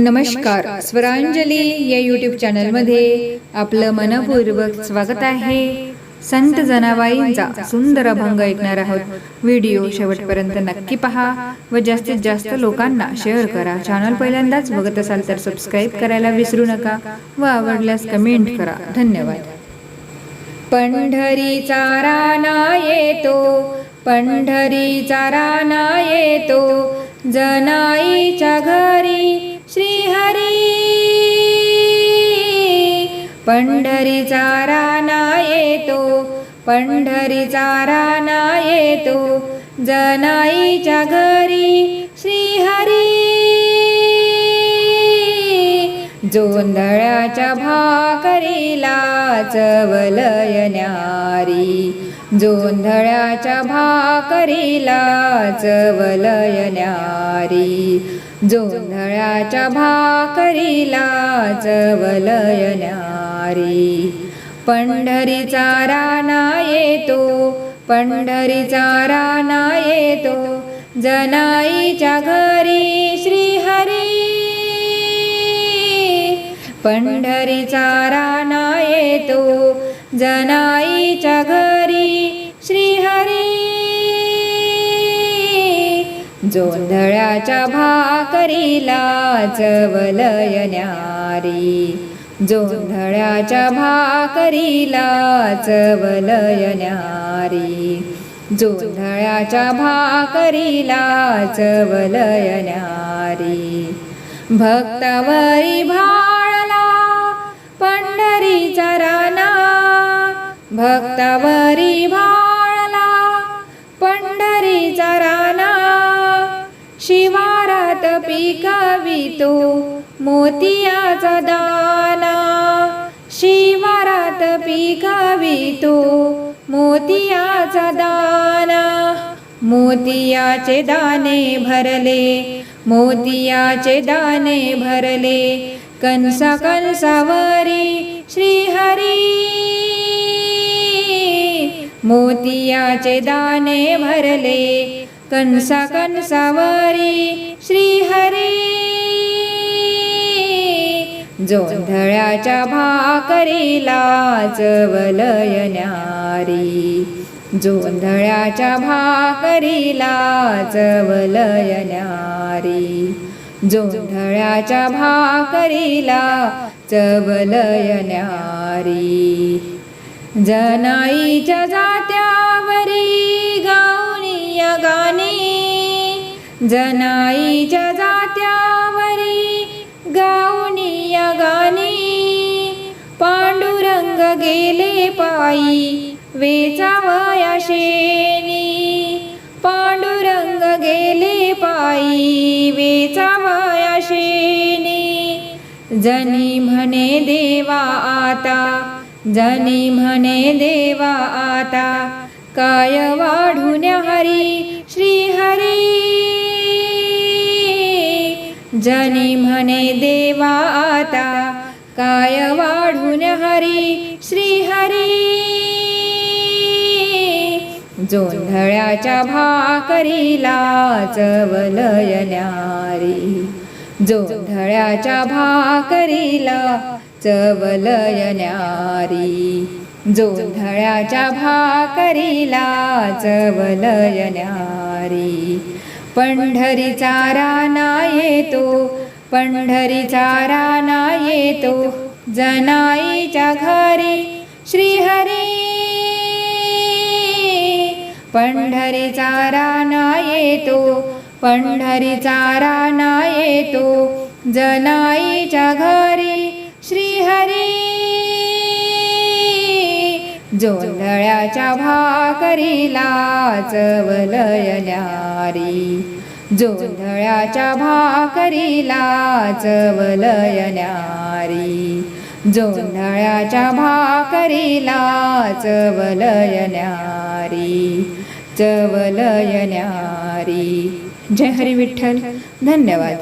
नमस्कार. स्वरांजली या यूट्यूब चॅनलमध्ये आपलं मनपूर्वक स्वागत आहे. संत जनाबाईंचा सुंदर अभंग ऐकणार आहोत. व्हिडिओ शेवटपर्यंत नक्की पहा व जास्तीत जास्त लोकांना शेअर करा. चॅनल पहिल्यांदाच बघत असाल तर सबस्क्राईब करायला विसरू नका व आवडल्यास कमेंट करा. धन्यवाद. पंढरीचा राणा येतो पंढरीचा राणा येतो जनाईच्या घर पंढरीचा राणा येतो पंढरीचा राणा येतो जनाईच्या घरी श्रीहरी. जोंधळ्याच्या भाकरीला चवलय न्यारी जोंधळ्याच्या भाकरीला चवलय न्यारी जोंधळ्याच्या भाकरीला चवलय न्यारी. पंढरीचा राणा येतो पंढरीचा राणा येतो जनाईच्या घरी श्रीहरी. पंढरीचा राणा येतो जना जोंधळ्याच्या भाकरीला चवलय न्यारी जोंधळ्याच्या भाकरीला चवलय न्यारी जोंधळ्याच्या भाकरीला चवलय न्यारी भक्तावरी भाळला पंढरीचा राणा भक्तावरी भा शिवारात पिकवितो मोतियाचा दाना. शिवारात पिकवितो मोतियाचा दाना. मोतियाचे दाणे भरले मोतियाचे दाणे भरले कंसा कंसावरी श्रीहरी. मोतियाचे दाणे भरले कंसा कंसावरी श्रीहरी. जोंधळ्याच्या भाकरीला चवलय जोंधळ्याच्या भाकरीला चवलय जोंधळ्याच्या भाकरीला चवलयन्यारी जनाईच्या जात जनाईच्या जात्यावरी गावणीया गाणी. पांडुरंग गेले पायी वेचावया शेनी पांडुरंग गेले पायी वेचावया शेनी जनी म्हणे देवा आता जनी म्हणे देवा आता काय वाढून हरी जनी म्हणे देवा आता काय वाढून हरी श्रीहरी? जोंधळ्याच्या भाकरीला चवलय जोंधळ्याच्या भाकरीला चवलयनारी जोंधळ्याच्या भाकरीला चवलयनारी पंढरीचा राणा येतो पंढरीचा राणा येतो जनाईच्या घरी श्रीहरी. पंढरीचा राणा येतो पंढरीचा राणा येतो जनाईच्या घरी श्रीहरी. जोंधळ्याच्या भाकरीला चवलय न्यारी जोंधळ्याच्या भाकरीला चवलय न्यारी जोंधळ्याच्या भाकरीला चवलय न्यारी चवलय जय हरी विठ्ठल. धन्यवाद.